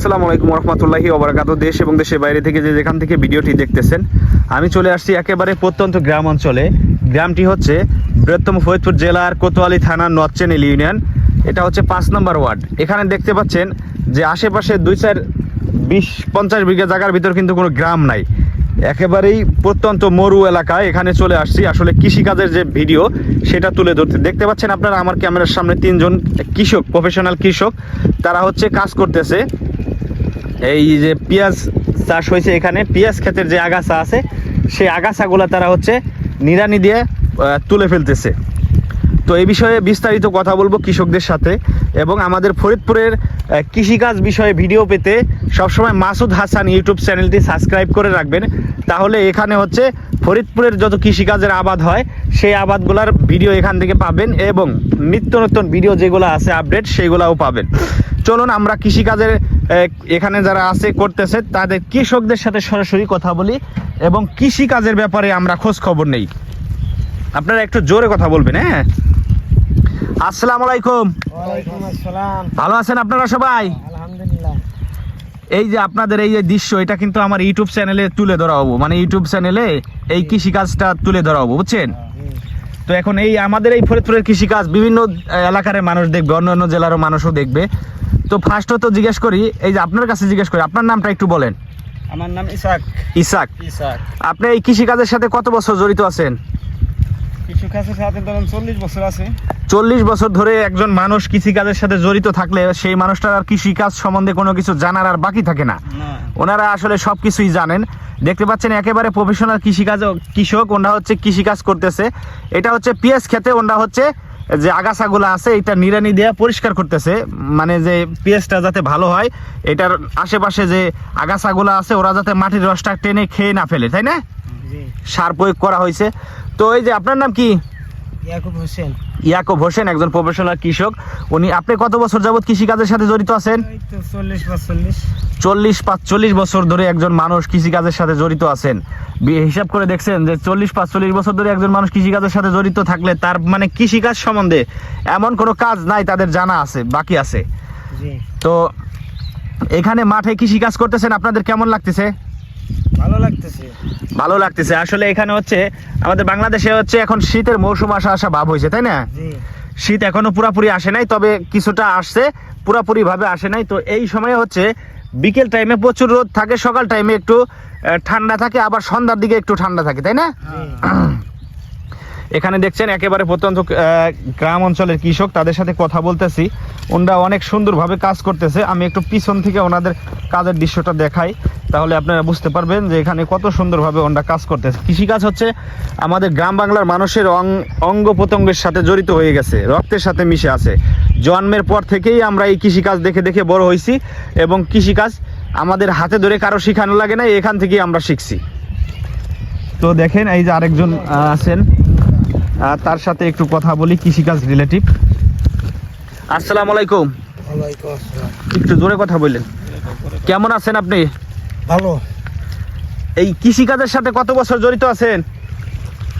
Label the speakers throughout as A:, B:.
A: আসসালামু আলাইকুম রহমতুল্লাহি ওবরাকাত। দেশ এবং দেশের বাইরে থেকে যে যেখান থেকে ভিডিওটি দেখতেছেন, আমি চলে আসছি একেবারে প্রত্যন্ত গ্রাম অঞ্চলে। গ্রামটি হচ্ছে বৃহত্তম ফরিদপুর জেলার কোতোয়ালি থানার নর্থ চ্যানেল ইউনিয়ন। এটা হচ্ছে পাঁচ নম্বর ওয়ার্ড। এখানে দেখতে পাচ্ছেন যে আশেপাশে দুই চার বিশ পঞ্চাশ বিঘা জায়গার ভিতর কিন্তু কোনো গ্রাম নাই। একেবারেই প্রত্যন্ত মরু এলাকায় এখানে চলে আসছি। আসলে কৃষিকাজের যে ভিডিও, সেটা তুলে ধরতে। দেখতে পাচ্ছেন আপনারা আমার ক্যামেরার সামনে তিনজন কৃষক প্রফেশনাল কৃষক। তারা হচ্ছে কাজ করতেছে। এই যে পেঁয়াজ চাষ হয়েছে এখানে, পেঁয়াজ ক্ষেতের যে আগাছা আছে, সেই আগাছাগুলো তারা হচ্ছে নিড়ানি দিয়ে তুলে ফেলতেছে। তো এই বিষয়ে বিস্তারিত কথা বলব কৃষকদের সাথে এবং আমাদের ফরিদপুরের কৃষিকাজ বিষয়ে ভিডিও পেতে সবসময় মাসুদ হাসান ইউটিউব চ্যানেলটি সাবস্ক্রাইব করে রাখবেন। তাহলে এখানে হচ্ছে ফরিদপুরের যত কৃষিকাজের আবাদ হয়, সেই আবাদগুলার ভিডিও এখান থেকে পাবেন এবং নিত্য নতুন ভিডিও যেগুলো আছে, আপডেট সেইগুলোও পাবেন। চলুন আমরা কৃষিকাজের এখানে যারা আছে করতেছে তাদের কৃষকদের সাথে সরাসরি কথা বলি এবং কৃষিকাজের ব্যাপারে আমরা খোঁজ খবর নেই। আপনারা একটু জোরে কথা বলবেন হ্যাঁ? আসসালামু আলাইকুম। ভালো আছেন আপনারা সবাই?
B: আলহামদুলিল্লাহ।
A: এই যে আপনাদের এই যে দৃশ্য এটা কিন্তু আমার ইউটিউব চ্যানেলে তুলে ধরা হব। মানে ইউটিউব চ্যানেলে এই কৃষিকাজটা তুলে ধরা হব বুঝছেন? তো এখন এই আমাদের এই ফরিদপুরের কৃষিকাজ বিভিন্ন এলাকার মানুষ দেখবে অন্য অন্য জেলারও মানুষও দেখবে। তো ফার্স্ট তো জিজ্ঞেস করি এই যে আপনার কাছে জিজ্ঞেস করি আপনার নামটা একটু বলেন।
B: আমার নাম ইসাক।
A: ইসাক?
B: ইসাক।
A: আপনি এই কৃষিকাজের সাথে কত বছর জড়িত আছেন?
B: কিছু কাছে সাথে ধরুন চল্লিশ বছর আছে।
A: চল্লিশ বছর ধরে একজন মানুষ কৃষিকাজের সাথে জড়িত থাকলে সেই মানুষটার আর কৃষিকাজ সম্বন্ধে কোনো কিছু জানার আর বাকি থাকে না।
B: না।
A: ওনারা আসলে সব কিছুই জানেন। দেখতে পাচ্ছেন একেবারে প্রফেশনাল কৃষিকাজ কৃষক ওনারা হচ্ছে কৃষিকাজ করতেছে। এটা হচ্ছে পিএস খেতে ওনারা হচ্ছে যে আগাছাগুলো আছে এটা নিরানি দেয়া পরিষ্কার করতেছে। মানে যে পিএসটা যাতে ভালো হয় এটার আশেপাশে যে আগাছাগুলো আছে ওরা যাতে মাটির রসটা টেনে খেয়ে না ফেলে তাই না? সার প্রয়োগ করা হয়েছে। তো এই যে আপনার নাম কি?
B: ইয়াকুব হোসেন।
A: ইয়াকুব হোসেন একজন প্রফেশনাল কৃষক। উনি আপনি কত বছর যাবত কৃষিকাজের সাথে জড়িত আছেন?
B: চল্লিশ পাঁচচল্লিশ
A: চল্লিশ। বছর ধরে একজন মানুষ কৃষিকাজের সাথে জড়িত আছেন। হিসাব করে দেখছেন যে চল্লিশ পাঁচচল্লিশ বছর ধরে একজন মানুষ কৃষিকাজের সাথে জড়িত থাকলে তার মানে কৃষিকাজ সম্বন্ধে এমন কোনো কাজ নাই তাদের জানা আছে বাকি আছে। তো এখানে মাঠে কৃষিকাজ করতেছেন আপনাদের কেমন লাগতেছে?
B: ভালো লাগতেছে।
A: ভালো লাগতেছে। আসলে এখানে হচ্ছে আমাদের বাংলাদেশে হচ্ছে এখন শীতের মৌসুম আসা আসা ভাব হয়েছে তাই না? শীত এখনও পুরাপুরি আসে নাই তবে কিছুটা আসছে পুরাপুরি ভাবে আসে নাই। তো এই সময় হচ্ছে বিকেল টাইমে প্রচুর রোদ থাকে সকাল টাইমে একটু ঠান্ডা থাকে আবার সন্ধ্যার দিকে একটু ঠান্ডা থাকে তাই না? এখানে দেখছেন একেবারে প্রত্যন্ত গ্রাম অঞ্চলের কৃষক, তাদের সাথে কথা বলতেছি। ওনারা অনেক সুন্দরভাবে কাজ করতেছে। আমি একটু পিছন থেকে ওনাদের কাজের দৃশ্যটা দেখাই, তাহলে আপনারা বুঝতে পারবেন যে এখানে কত সুন্দরভাবে ওনারা কাজ করতেছে। কৃষিকাজ হচ্ছে আমাদের গ্রাম বাংলার মানুষের অঙ্গ প্রত্যঙ্গের সাথে জড়িত হয়ে গেছে, রক্তের সাথে মিশে আছে। জন্মের পর থেকেই আমরা এই কৃষিকাজ দেখে দেখে বড় হয়েছি এবং কৃষিকাজ আমাদের হাতে ধরে কারও শেখানো লাগে না, এখান থেকেই আমরা শিখছি। তো দেখেন, এই যে আরেকজন আছেন। তার সাথে একটু কথা বলি কৃষিকাজ রিলেটিভ আসসালামু আলাইকুম। একটু জোরে কথা বললেন। কেমন আছেন আপনি?
B: ভালো।
A: এই কৃষিকাজের সাথে কত বছর জড়িত আছেন?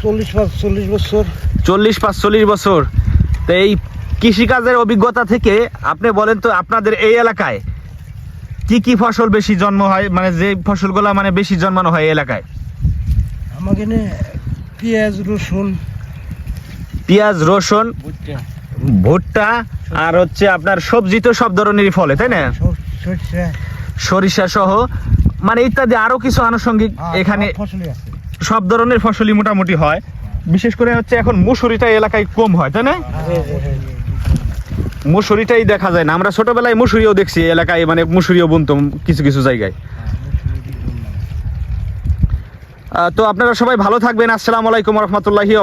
B: চল্লিশ পাঁচচল্লিশ বছর।
A: চল্লিশ পাঁচচল্লিশ বছর। তো এই কৃষিকাজের অভিজ্ঞতা থেকে আপনি বলেন তো আপনাদের এই এলাকায় কি কি ফসল বেশি জন্ম হয়? মানে যে ফসলগুলো মানে বেশি জন্মানো হয় এই এলাকায়?
B: আমাকে পেঁয়াজ রসুন
A: পেঁয়াজ রসুন
B: ভুট্টা।
A: আর হচ্ছে আপনার সবজি তো সব ধরনেরই ফলে তাই না?
B: সরিষা।
A: সহ মানে ইত্যাদি আরও কিছু আনুষঙ্গিক এখানে সব ধরনের ফসলই মোটামুটি হয়। বিশেষ করে হচ্ছে এখন মুসুরিটা এলাকায় কম হয় তাই না? মুসুরিটাই দেখা যায় না। আমরা ছোটবেলায় মুসুরিও দেখছি এলাকায় মানে মুসুরিও বুনতাম কিছু কিছু জায়গায়। তো আপনারা সবাই ভালো থাকবেন। আসসালামু আলাইকুম
B: রহমতুল্লাহি।